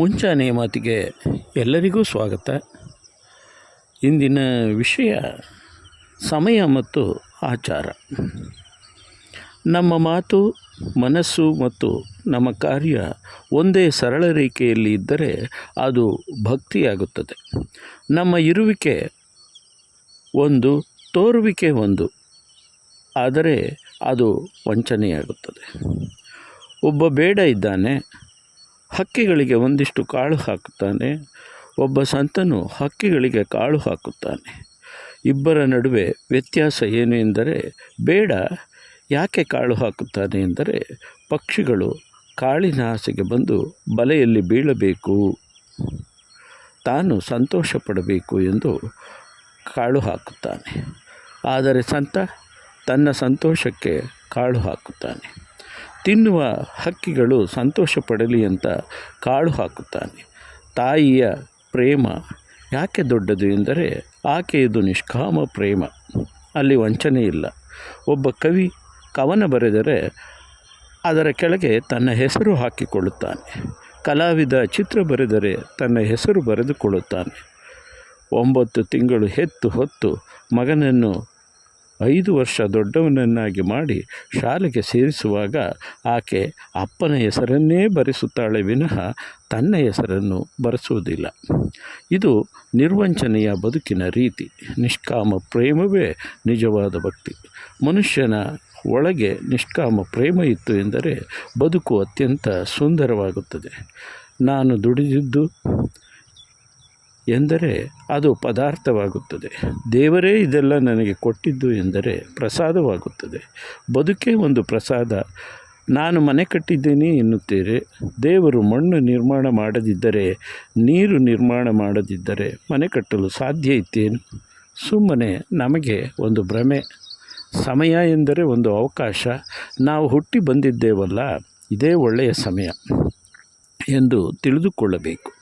ಮುಂಚಾನೆಯ ಮಾತಿಗೆ ಎಲ್ಲರಿಗೂ ಸ್ವಾಗತ. ಇಂದಿನ ವಿಷಯ ಸಮಯ ಮತ್ತು ಆಚಾರ. ನಮ್ಮ ಮಾತು, ಮನಸ್ಸು ಮತ್ತು ನಮ್ಮ ಕಾರ್ಯ ಒಂದೇ ಸರಳ ರೇಖೆಯಲ್ಲಿ ಇದ್ದರೆ ಅದು ಭಕ್ತಿಯಾಗುತ್ತದೆ. ನಮ್ಮ ಇರುವಿಕೆ ಒಂದು, ತೋರುವಿಕೆ ಒಂದು. ಆದರೆ ಅದು ವಂಚನೆಯಾಗುತ್ತದೆ. ಒಬ್ಬ ಬೇಡ ಇದ್ದಾನೆ ಹಕ್ಕಿಗಳಿಗೆ ಒಂದಿಷ್ಟು ಕಾಳು ಹಾಕುತ್ತಾನೆ. ಒಬ್ಬ ಸಂತನು ಹಕ್ಕಿಗಳಿಗೆ ಕಾಳು ಹಾಕುತ್ತಾನೆ. ಇಬ್ಬರ ನಡುವೆ ವ್ಯತ್ಯಾಸ ಏನು ಎಂದರೆ, ಬೇಡ, ಯಾಕೆ ಕಾಳು ಹಾಕುತ್ತಾನೆ ಎಂದರೆ, ಪಕ್ಷಿಗಳು ಕಾಳಿನ ಆಸೆಗೆ ಬಂದು ಬಲೆಯಲ್ಲಿ ಬೀಳಬೇಕು. ತಾನು ಸಂತೋಷ ಪಡಬೇಕು ಎಂದು ಕಾಳು ಹಾಕುತ್ತಾನೆ. ಆದರೆ ಸಂತ ತನ್ನ ಸಂತೋಷಕ್ಕೆ ಕಾಳು ಹಾಕುತ್ತಾನೆ. ತಿನ್ನುವ ಹಕ್ಕಿಗಳು ಸಂತೋಷ ಪಡಲಿ ಅಂತ ಕಾಳು ಹಾಕುತ್ತಾನೆ. ತಾಯಿಯ ಪ್ರೇಮ ಯಾಕೆ ದೊಡ್ಡದು ಎಂದರೆ ಆಕೆಯದು ನಿಷ್ಕಾಮ ಪ್ರೇಮ. ಅಲ್ಲಿ ವಂಚನೆ ಇಲ್ಲ. ಒಬ್ಬ ಕವಿ ಕವನ ಬರೆದರೆ ಅದರ ಕೆಳಗೆ ತನ್ನ ಹೆಸರು ಹಾಕಿಕೊಳ್ಳುತ್ತಾನೆ. ಕಲಾವಿದ ಚಿತ್ರ ಬರೆದರೆ ತನ್ನ ಹೆಸರು ಬರೆದುಕೊಳ್ಳುತ್ತಾನೆ. ಒಂಬತ್ತು ತಿಂಗಳು ಹೆತ್ತು ಹೊತ್ತು ಮಗನನ್ನು ಐದು ವರ್ಷ ದೊಡ್ಡವನನ್ನಾಗಿ ಮಾಡಿ ಶಾಲೆಗೆ ಸೇರಿಸುವಾಗ ಆಕೆ ಅಪ್ಪನ ಹೆಸರನ್ನೇ ಬರೆಸುತ್ತಾಳೆ ವಿನಃ ತನ್ನ ಹೆಸರನ್ನು ಬರೆಸುವುದಿಲ್ಲ. ಇದು ನಿರ್ವಂಚನೆಯ ಬದುಕಿನ ರೀತಿ. ನಿಷ್ಕಾಮ ಪ್ರೇಮವೇ ನಿಜವಾದ ಭಕ್ತಿ. ಮನುಷ್ಯನ ಒಳಗೆ ನಿಷ್ಕಾಮ ಪ್ರೇಮ ಇತ್ತು ಎಂದರೆ ಬದುಕು ಅತ್ಯಂತ ಸುಂದರವಾಗುತ್ತದೆ. ನಾನು ದುಡಿದಿದ್ದು ಎಂದರೆ ಅದು ಪದಾರ್ಥವಾಗುತ್ತದೆ. ದೇವರೇ ಇದೆಲ್ಲ ನನಗೆ ಕೊಟ್ಟಿದ್ದು ಎಂದರೆ ಪ್ರಸಾದವಾಗುತ್ತದೆ. ಬದುಕೇ ಒಂದು ಪ್ರಸಾದ. ನಾನು ಮನೆ ಕಟ್ಟಿದ್ದೇನೆ ಎನ್ನುತ್ತೀರಿ. ದೇವರು ಮಣ್ಣು ನಿರ್ಮಾಣ ಮಾಡದಿದ್ದರೆ, ನೀರು ನಿರ್ಮಾಣ ಮಾಡದಿದ್ದರೆ ಮನೆ ಕಟ್ಟಲು ಸಾಧ್ಯ ಇತ್ತೇನು? ಸುಮ್ಮನೆ ನಮಗೆ ಒಂದು ಭ್ರಮೆ. ಸಮಯ ಎಂದರೆ ಒಂದು ಅವಕಾಶ. ನಾವು ಹುಟ್ಟಿ ಬಂದಿದ್ದೇವಲ್ಲ, ಇದೇ ಒಳ್ಳೆಯ ಸಮಯ ಎಂದು ತಿಳಿದುಕೊಳ್ಳಬೇಕು.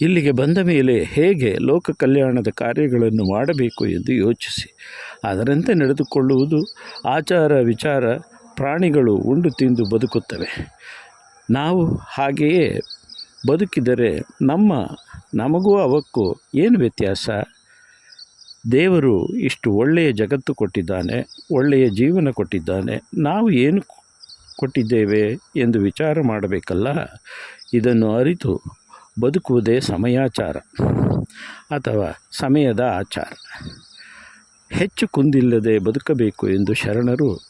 ಇಲ್ಲಿಗೆ ಬಂದ ಮೇಲೆ ಹೇಗೆ ಲೋಕ ಕಲ್ಯಾಣದ ಕಾರ್ಯಗಳನ್ನು ಮಾಡಬೇಕು ಎಂದು ಯೋಚಿಸಿ. ಅದರಂತೆ ನಡೆದುಕೊಳ್ಳುವುದು ಆಚಾರ ವಿಚಾರ ಪ್ರಾಣಿಗಳು ಉಂಡು ತಿಂದು ಬದುಕುತ್ತವೆ. ನಾವು ಹಾಗೆಯೇ ಬದುಕಿದರೆ ನಮ್ಮ ನಮಗೂ ಅವಕ್ಕೂ ಏನು ವ್ಯತ್ಯಾಸ? ದೇವರು ಇಷ್ಟು ಒಳ್ಳೆಯ ಜಗತ್ತು ಕೊಟ್ಟಿದ್ದಾನೆ, ಒಳ್ಳೆಯ ಜೀವನ ಕೊಟ್ಟಿದ್ದಾನೆ, ನಾವು ಏನು ಕೊಟ್ಟಿದ್ದೇವೆ ಎಂದು ವಿಚಾರ ಮಾಡಬೇಕಲ್ಲ? ಇದನ್ನು ಅರಿತು ಬದುಕುವುದೇ ಸಮಯಾಚಾರ ಅಥವಾ ಸಮಯದ ಆಚಾರ. ಹೆಚ್ಚು ಕುಂದಿಲ್ಲದೆ ಬದುಕಬೇಕು ಎಂದು ಶರಣರು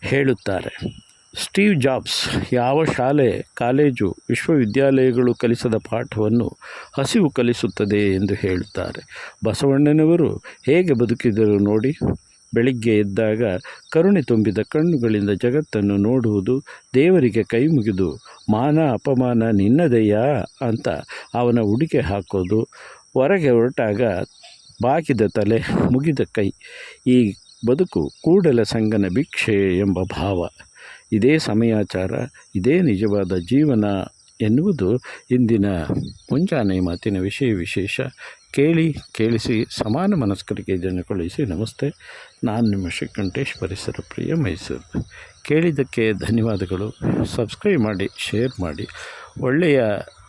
ಹೇಳುತ್ತಾರೆ. ಸ್ಟೀವ್ ಜಾಬ್ಸ್ ಯಾವ ಶಾಲೆ, ಕಾಲೇಜು, ವಿಶ್ವವಿದ್ಯಾಲಯಗಳು ಕಲಿಸದ ಪಾಠವನ್ನು ಹಸಿವು ಕಲಿಸುತ್ತದೆ ಎಂದು ಹೇಳುತ್ತಾರೆ. ಬಸವಣ್ಣನವರು ಹೇಗೆ ಬದುಕಿದರು ನೋಡಿ. ಬೆಳಿಗ್ಗೆ ಎದ್ದಾಗ ಕರುಣೆ ತುಂಬಿದ ಕಣ್ಣುಗಳಿಂದ ಜಗತ್ತನ್ನು ನೋಡುವುದು ದೇವರಿಗೆ ಕೈ ಮುಗಿದು ಮಾನ ಅಪಮಾನ ನಿನ್ನದೆಯಾ? ಅಂತ ಅವನ ಉಡಿಕೆ ಹಾಕೋದು. ಹೊರಗೆ ಹೊರಟಾಗ ಬಾಕಿದ ತಲೆ ಮುಗಿದ ಕೈ. ಈ ಬದುಕು ಕೂಡಲ ಸಂಗನ ಭಿಕ್ಷೆ ಎಂಬ ಭಾವ. ಇದೇ ಸಮಯಾಚಾರ, ಇದೇ ನಿಜವಾದ ಜೀವನ ಎನ್ನುವುದು ಇಂದಿನ ಮುಂಜಾನೆ ಮಾತಿನ ವಿಷಯ ವಿಶೇಷ. ಕೇಳಿ, ಕೇಳಿಸಿ, ಸಮಾನ ಮನಸ್ಕರಿಗೆ ಇದನ್ನು ಕಳುಹಿಸಿ, ನಮಸ್ತೆ. ನಾನು ನಿಮ್ಮ ಶ್ರೀಕಂಠೇಶ್ ಪರಿಸರ ಪ್ರಿಯ ಮೈಸೂರು. ಕೇಳಿದ್ದಕ್ಕೆ ಧನ್ಯವಾದಗಳು. ಸಬ್ಸ್ಕ್ರೈಬ್ ಮಾಡಿ, ಶೇರ್ ಮಾಡಿ. ಒಳ್ಳೆಯ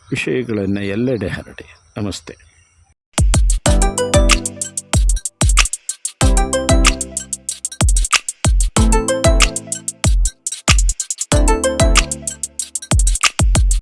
ವಿಷಯಗಳನ್ನು ಎಲ್ಲೆಡೆ ಹರಡಿ. ನಮಸ್ತೆ.